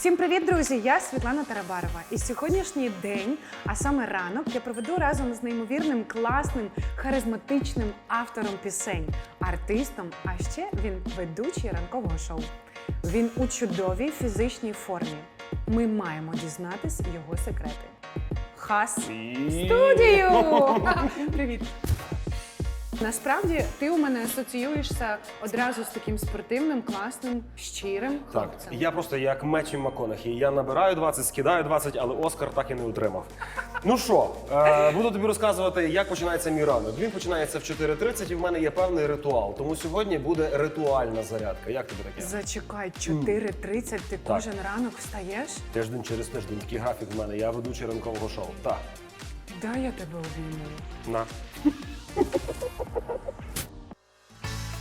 Всім привіт, друзі! Я Світлана Тарабарова. І сьогоднішній день, а саме ранок, я проведу разом з неймовірним, класним, харизматичним автором пісень, артистом. А ще він ведучий ранкового шоу. Він у чудовій фізичній формі. Ми маємо дізнатись його секрети. Хас студію! Привіт! Насправді ти у мене асоціюєшся одразу з таким спортивним, класним, щирим Так, я просто як Меттью МакКонахі. Я набираю 20, скидаю 20, але Оскар так і не отримав. Ну що, е, буду тобі розказувати, як починається мій ранок. Він починається в 4.30 і в мене є певний ритуал. Тому сьогодні буде ритуальна зарядка. Як тобі таке? Зачекай, 4.30 ти кожен ранок встаєш? Тиждень через тиждень такий графік в мене. Я ведучий ранкового шоу. Так, Дай я тебе обійму. на.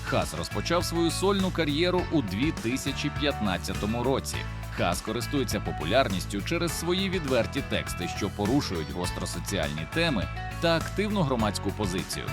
Хас розпочав свою сольну кар'єру у 2015 році. Хас користується популярністю через свої відверті тексти, що порушують гостросоціальні теми та активну громадську позицію.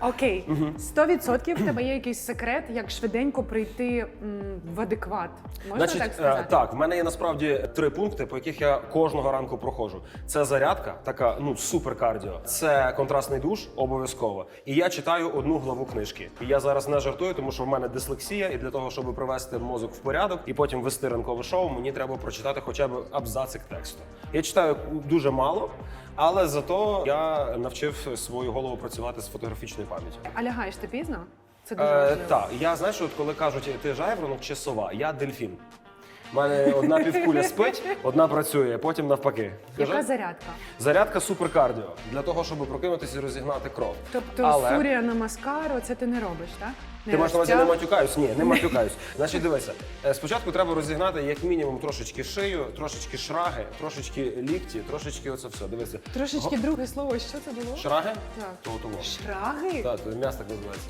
Окей, 100% в тебе є якийсь секрет, як швиденько прийти м, в адекват. Можна так е, сказати? так, в мене є насправді три пункти, по яких я кожного ранку проходжу. Це зарядка, така ну супер кардіо. Це контрастний душ, обов'язково. І я читаю одну главу книжки. І я зараз не жартую, тому що в мене дислексія, і для того, щоб привести мозок в порядок і потім вести ранкове шоу, мені треба прочитати хоча б абзацик тексту. Я читаю дуже мало, але зато я навчив свою голову працювати з фотографічною пам'яттю. А лягаєш ти пізно? Це дуже Е, так, я знаєш, от коли кажуть, ти жайворонок чи сова, я дельфін. У мене одна півкуля спить, одна працює, потім навпаки. Яка Кажи? зарядка? Зарядка суперкардіо для того, щоб прокинутися і розігнати кров. Тобто Але сурія на маскару це ти не робиш, так? Не ти маєш на увазі не розтяг- матюкаюсь? Ні, не матюкаюсь. Значить, дивися, е, спочатку треба розігнати як мінімум трошечки шию, трошечки шраги, трошечки лікті, трошечки оце все. Дивися. Трошечки Го- друге слово, що це було? Шраги? Так. То того. Шраги? Так, то м'ясо так називається.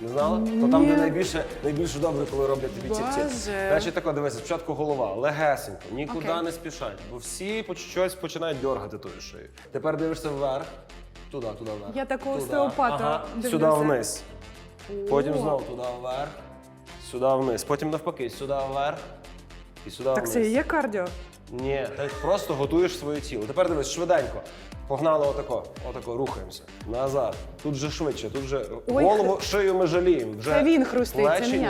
Не знала? То там, де найбільше, найбільше добре, коли роблять тобі. Боже. Значить, тако, дивися, спочатку голова, легесенько, нікуди Окей. не спішать, бо всі по щось починають дергати тою шию. Тепер дивишся вверх, туди, туди вверх. Я такого туди. остеопата ага. дивлюся. Сюди вниз. Потім О. знову туди вверх, сюди вниз. Потім навпаки, сюди вверх і сюди Так вниз. це і є кардіо. Ні, ти просто готуєш своє тіло. Тепер дивись, швиденько. Погнали отако, отако, рухаємося. Назад. Тут вже швидше, тут вже Ой, голову, шию ми жаліємо. Вже Це він хрустить, це плечі ні.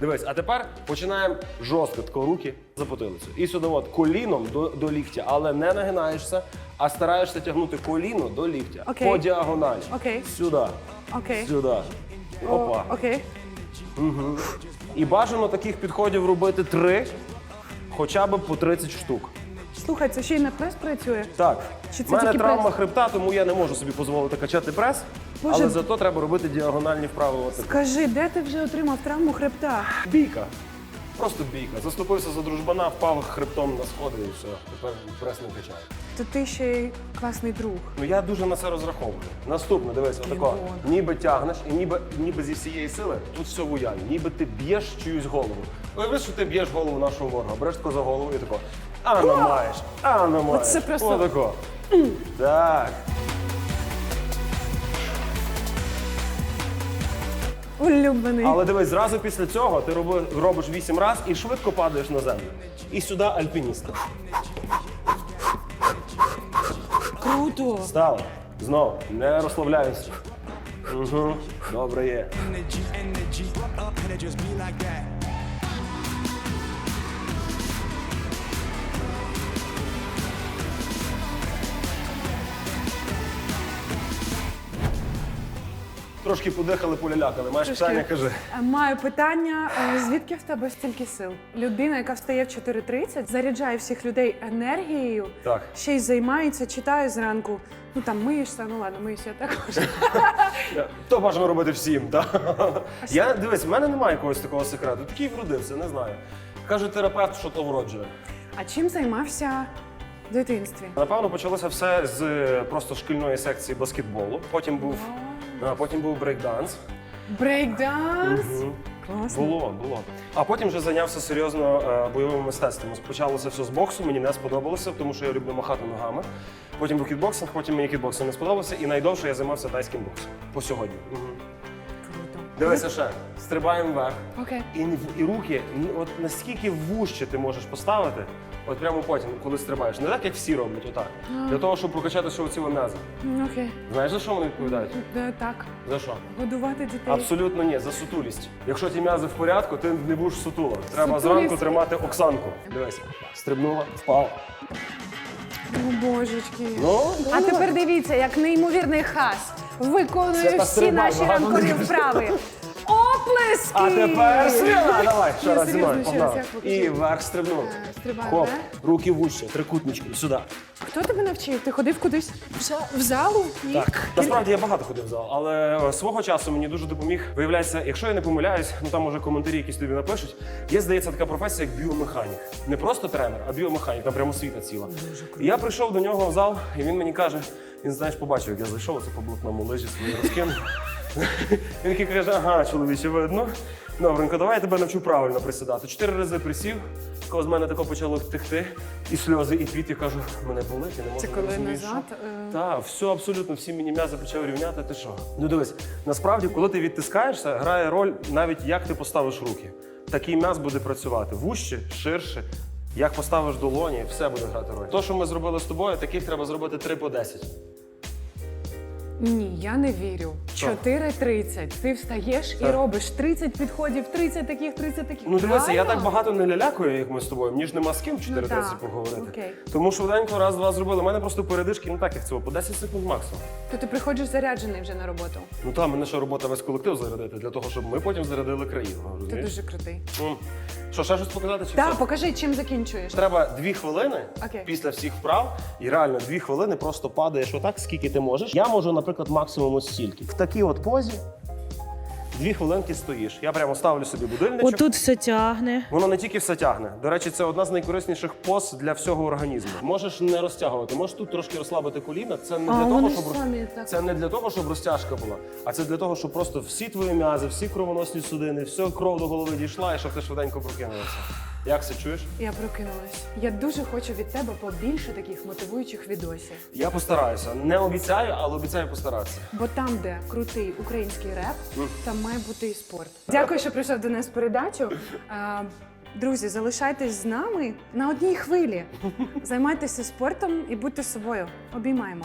Дивись, а тепер починаємо жорстко тако руки за потилицю. І сюди от коліном до, до ліктя, але не нагинаєшся, а стараєшся тягнути коліно до ліктя. Окей. По діагоналі. Окей. Сюди. Окей. Сюди. Опа. Окей. І бажано таких підходів робити три, хоча б по 30 штук. Слухай, це ще й на прес працює. Так, Чи це мене тільки травма прес? хребта, тому я не можу собі дозволити качати прес, Боже. але зато треба робити діагональні вправи. Отак. Скажи, де ти вже отримав травму хребта? Бійка. Просто бійка. Заступився за дружбана, впав хребтом на сходи і все. Тепер прес не качаю. То ти ще й класний друг. Ну я дуже на це розраховую. Наступне, дивись, отако. Ніби тягнеш, і ніби, ніби зі всієї сили тут все в уяві. Ніби ти б'єш чиюсь голову. Уяви, що ти б'єш голову нашого ворога, береш тако за голову і тако. А ну маєш, а ну маєш. Оце просто- Отако. Так. Улюблений. Але дивись, зразу після цього ти робиш вісім разів і швидко падаєш на землю. І сюди альпініста. Круто. Стало. Знову. Не розслабляюся. Угу. Добре є. Трошки подихали, полялякали. Маєш Трошки. питання, кажи. Е, Маю питання, е, звідки в тебе стільки сил? Людина, яка встає в 4.30, заряджає всіх людей енергією, Так. ще й займається, читає зранку. Ну там миєшся, ну ладно, миюся я також. То бажано робити всім, так? Я дивись, в мене немає якогось такого секрету. Такий вродився, не знаю. Каже терапевт, що то вроджує. А чим займався в дитинстві? Напевно, почалося все з е, просто шкільної секції баскетболу. Потім був, а, потім був брейкданс. Брейкданс? Класно. Було, було. А потім вже зайнявся серйозно е, бойовим мистецтвом. Почалося все з боксу, мені не сподобалося, тому що я люблю махати ногами. Потім був кікбоксинг, потім мені кікбоксинг не сподобався, і найдовше я займався тайським боксом по сьогодні. Угу. Круто. Дивися ще, стрибаємо вверх. Окей. І, і руки, ну, от наскільки вужче ти можеш поставити, от прямо потім, коли стрибаєш. Не так, як всі роблять, отак. Для того, щоб прокачати шовці м'язи. Окей. Знаєш, за що вони відповідають? Да, так. За що? Годувати дітей. Абсолютно ні, за сутулість. Якщо ті м'язи в порядку, ти не будеш сутула. Треба Сутулість? зранку тримати оксанку. Дивись, стрибнула, впала. О, божечки. Ну, А тепер дивіться, як неймовірний хас виконує всі стрибай, наші ранкові вправи. Оплески! А тепер свіна, давай, ще раз зі серйозно, мною. ще раз, Погнали. як покажи. І вверх стрибнув. Е, Хоп, руки вужче, трикутнички, сюди. Хто тебе навчив? Ти ходив кудись в, за- в залу? Ні? Так, насправді я багато ходив в зал, але е, свого часу мені дуже допоміг. Виявляється, якщо я не помиляюсь, ну там може коментарі якісь тобі напишуть. Є, здається, така професія, як біомеханік. Не просто тренер, а біомеханік, там прямо освіта ціла. І я прийшов до нього в зал, і він мені каже: він знаєш, побачив, як я зайшов, це по блокному лижі свої розкинув. Він такий каже: ага, чоловіче, видно. Добренько, давай я тебе навчу правильно присідати. Чотири рази присів, коли з мене тако почало текти, і сльози, і піт. Я кажу, мене болить, я не можу Це коли розумієш, назад, що?» е. Так, все абсолютно, всі мені м'язи почали рівняти. Ти що? Ну дивись, насправді, коли ти відтискаєшся, грає роль навіть як ти поставиш руки. Такий м'яз буде працювати вужче, ширше. Як поставиш долоні, все буде грати роль. То, що ми зробили з тобою, таких треба зробити 3 по 10. Ні, я не вірю. 4.30. Ти встаєш і Так. робиш 30 підходів, 30 таких, 30 таких. Ну дивися, я Реально? так багато не лялякую, як ми з тобою. Мені ж нема з ким в 4.30 так. поговорити. Окей. Тому швиденько раз-два зробили. У мене просто передишки не так, як цього, по 10 секунд максимум. То ти приходиш заряджений вже на роботу. Ну там мене ще робота весь колектив зарядити, для того, щоб ми потім зарядили країну. Ти Розумієш? дуже крутий. Ну, Що, ще щось показати? Чи Так, все? покажи, чим закінчуєш. Треба дві хвилини Окей. після всіх вправ, і реально дві хвилини просто падаєш отак, скільки ти можеш. Я можу, наприклад, максимум ось стільки. В такій от позі дві хвилинки стоїш. Я прямо ставлю собі будильничок. Отут все тягне. Воно не тільки все тягне. До речі, це одна з найкорисніших поз для всього організму. Можеш не розтягувати, можеш тут трошки розслабити коліна. Це не А, для того, вони щоб самі так. це не для того, щоб розтяжка була, а це для того, щоб просто всі твої м'язи, всі кровоносні судини, вся кров до голови дійшла, і щоб ти швиденько прокинувався. Як це чуєш? Я прокинулась. Я дуже хочу від тебе побільше таких мотивуючих відосів. Я постараюся. Не обіцяю, але обіцяю постаратися. Бо там, де крутий український реп, там має бути і спорт. Дякую, що прийшов до нас в передачу. А, Друзі, залишайтесь з нами на одній хвилі. Займайтеся спортом і будьте собою. Обіймаємо.